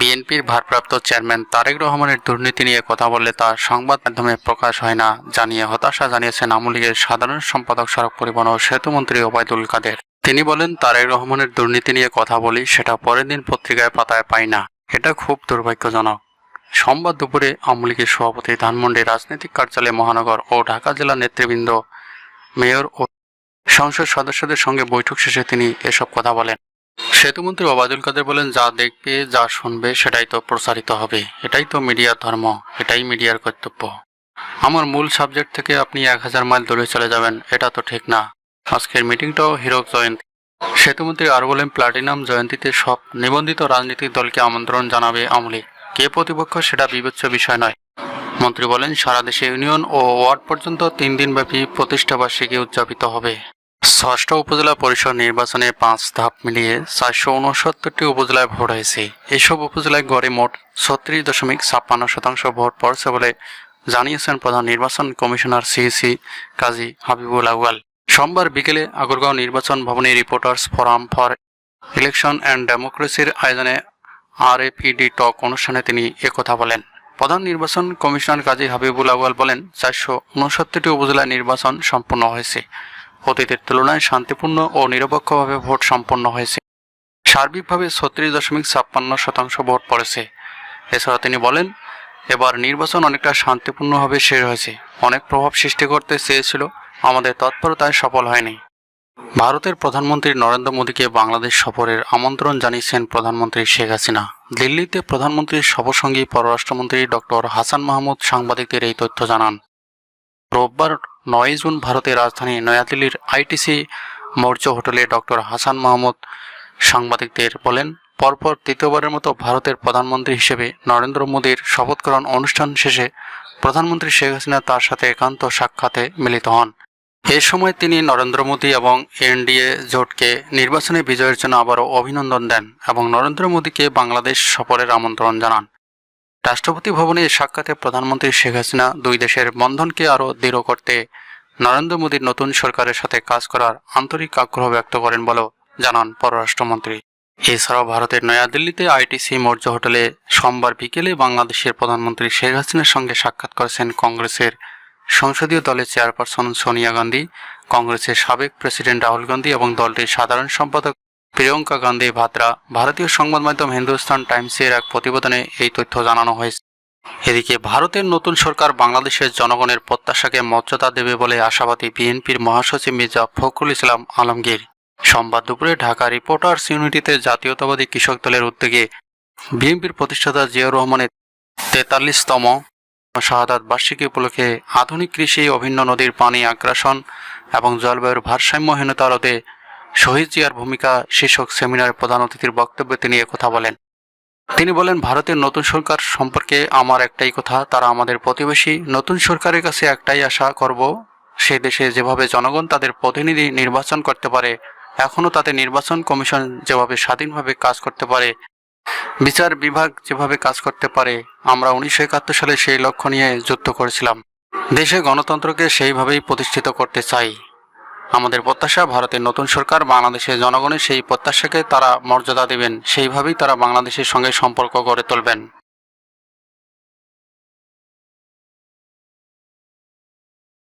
বিএনপির ভারপ্রাপ্ত চেয়ারম্যান তারেক রহমানের দুর্নীতি নিয়ে কথা বললে তা সংবাদ মাধ্যমে প্রকাশ হয় না, জানিয়ে হতাশা জানিয়েছেন আওয়ামী লীগের সাধারণ সম্পাদক সড়ক পরিবহন ও সেতুমন্ত্রী ওবায়দুল কাদের। তিনি বলেন, তারেক রহমানের দুর্নীতি নিয়ে কথা বলি, সেটা পরের দিন পত্রিকায় পাতায় পাই না। এটা খুব দুর্ভাগ্যজনক। সোমবার দুপুরে আওয়ামী লীগের সভাপতি ধানমন্ডি রাজনৈতিক কার্যালয় মহানগর ও ঢাকা জেলা নেতৃবৃন্দ, মেয়র ও সংসদ সদস্যদের সঙ্গে বৈঠক শেষে তিনি এসব কথা বলেন। সেতুমন্ত্রী ওবায়দুল কাদের বলেন, যা দেখবে, যা শুনবে, সেটাই তো প্রসারিত হবে। এটাই তো মিডিয়ার ধর্ম, এটাই মিডিয়ার কর্তব্য। আমার মূল সাবজেক্ট থেকে আপনি এক হাজার মাইল দূরে চলে যাবেন, এটা তো ঠিক না। আজকের মিটিংটাও হীরক জয়ন্তী। সেতুমন্ত্রী আরও বলেন, প্লাটিনাম জয়ন্তীতে সব নিবন্ধিত রাজনৈতিক দলকে আমন্ত্রণ জানাবে আমলে কে প্রতিপক্ষ সেটা বিবেচ্য বিষয় নয়। মন্ত্রী বলেন, সারা দেশে ইউনিয়ন ও ওয়ার্ড পর্যন্ত তিন দিনব্যাপী প্রতিষ্ঠাবার্ষিকী উদযাপিত হবে। ষষ্ঠ উপজেলা পরিষদ নির্বাচনে পাঁচ ধাপ মিলিয়ে চারশো উনসত্তরটি উপজেলায় ভোট হয়েছে। এসব উপজেলায় গড়ে মোট ছত্রিশ দশমিক ছাপ্পান্ন শতাংশ ভোট পড়ছে বলে জানিয়েছেন প্রধান নির্বাচন কমিশনার সিইসি কাজী হাবিবুল আউয়াল। সোমবার বিকেলে আগরগাঁও নির্বাচন ভবনে reporters forum for election and ডেমোক্রেসির আয়োজনে আর আরএপিডি টক অনুষ্ঠানে তিনি একথা বলেন। প্রধান নির্বাচন কমিশনার কাজী হাবিবুল আউয়াল বলেন, চারশো উনসত্তরটি উপজেলায় নির্বাচন সম্পন্ন হয়েছে। অতীতের তুলনায় শান্তিপূর্ণ ও নিরপেক্ষভাবে ভোট সম্পন্ন হয়েছে। সার্বিকভাবে ছত্রিশ দশমিক ছাপ্পান্ন শতাংশ ভোট পড়েছে। এছাড়া তিনি বলেন, এবার নির্বাচন অনেকটা শান্তিপূর্ণভাবে শেষ হয়েছে। অনেক প্রভাব সৃষ্টি করতে চেয়েছিল, আমাদের তৎপরতায় সফল হয়নি। ভারতের প্রধানমন্ত্রী নরেন্দ্র মোদীকে বাংলাদেশ সফরের আমন্ত্রণ জানিয়েছেন প্রধানমন্ত্রী শেখ হাসিনা। দিল্লিতে প্রধানমন্ত্রীর সফরসঙ্গী পররাষ্ট্রমন্ত্রী ডক্টর হাসান মাহমুদ সাংবাদিকদের এই তথ্য জানান। রোববার নয় জুন ভারতের রাজধানী নয়াদিল্লির আইটিসি মৌর্য হোটেলে ডক্টর হাসান মাহমুদ সাংবাদিকদের বলেন, পরপর তৃতীয়বারের মতো ভারতের প্রধানমন্ত্রী হিসেবে নরেন্দ্র মোদীর শপথকরণ অনুষ্ঠান শেষে প্রধানমন্ত্রী শেখ হাসিনা তার সাথে একান্ত সাক্ষাতে মিলিত হন। এ সময় তিনি নরেন্দ্র মোদী এবং এনডিএ জোটকে নির্বাচনে বিজয়ের জন্য আবারও অভিনন্দন দেন এবং নরেন্দ্র মোদীকে বাংলাদেশ সফরের আমন্ত্রণ জানান। রাষ্ট্রপতি ভবনে সাক্ষাতে প্রধানমন্ত্রী শেখ হাসিনা দুই দেশের বন্ধনকে আরও দৃঢ় করতে নরেন্দ্র মোদীর নতুন সরকারের সাথে কাজ করার আন্তরিক আগ্রহ ব্যক্ত করেন বলেও জানান পররাষ্ট্রমন্ত্রী। এছাড়াও ভারতের নয়াদিল্লিতে আইটিসি মৌর্য হোটেলে সোমবার বিকেলে বাংলাদেশের প্রধানমন্ত্রী শেখ হাসিনার সঙ্গে সাক্ষাৎ করেছেন কংগ্রেসের সংসদীয় দলের চেয়ারপারসন সোনিয়া গান্ধী, কংগ্রেসের সাবেক প্রেসিডেন্ট রাহুল গান্ধী এবং দলটির সাধারণ সম্পাদক প্রিয়ঙ্কা গান্ধী ভাদ্রা ভারতীয় সংবাদ মাধ্যম হিন্দুস্তান টাইমসের এক প্রতিবেদনে এই তথ্য জানানো হয়েছে। এদিকে ভারতের নতুন সরকার বাংলাদেশের জনগণের প্রত্যাশাকে মর্যাদা দেবে বলে আশাবাদী বিএনপির মহাসচিব মির্জা ফখরুল ইসলাম আলমগীর। সোমবার দুপুরে ঢাকা রিপোর্টার্স ইউনিটিতে জাতীয়তাবাদী কৃষক দলের উদ্যোগে বিএনপির প্রতিষ্ঠাতা জিয়াউর রহমানের তেতাল্লিশতম শাহাদাত বার্ষিকী উপলক্ষে আধুনিক কৃষি অভিন্ন নদীর পানি আগ্রাসন এবং জলবায়ুর ভারসাম্যহীনতা রোধে শহীদ জিয়ার ভূমিকা শীর্ষক সেমিনারে প্রধান অতিথির বক্তব্যে তিনি কথা বলেন। তিনি বলেন, ভারতের নতুন সরকার সম্পর্কে আমার একটাই কথা, তারা আমাদের প্রতিবেশী। নতুন সরকারের কাছে একটাই আশা করব, সে দেশে যেভাবে জনগণ তাদের প্রতিনিধি নির্বাচন করতে পারে এখনও তাদের নির্বাচন কমিশন যেভাবে স্বাধীনভাবে কাজ করতে পারে, বিচার বিভাগ যেভাবে কাজ করতে পারে, আমরা উনিশশো একাত্তর সালে সেই লক্ষ্য নিয়ে যুদ্ধ করেছিলাম। দেশে গণতন্ত্রকে সেইভাবেই প্রতিষ্ঠিত করতে চাই। আমাদের প্রত্যাশা, ভারতের নতুন সরকার বাংলাদেশের জনগণের সেই প্রত্যাশাকে তারা মর্যাদা দেবেন, সেইভাবেই তারা বাংলাদেশের সঙ্গে সম্পর্ক গড়ে তুলবেন।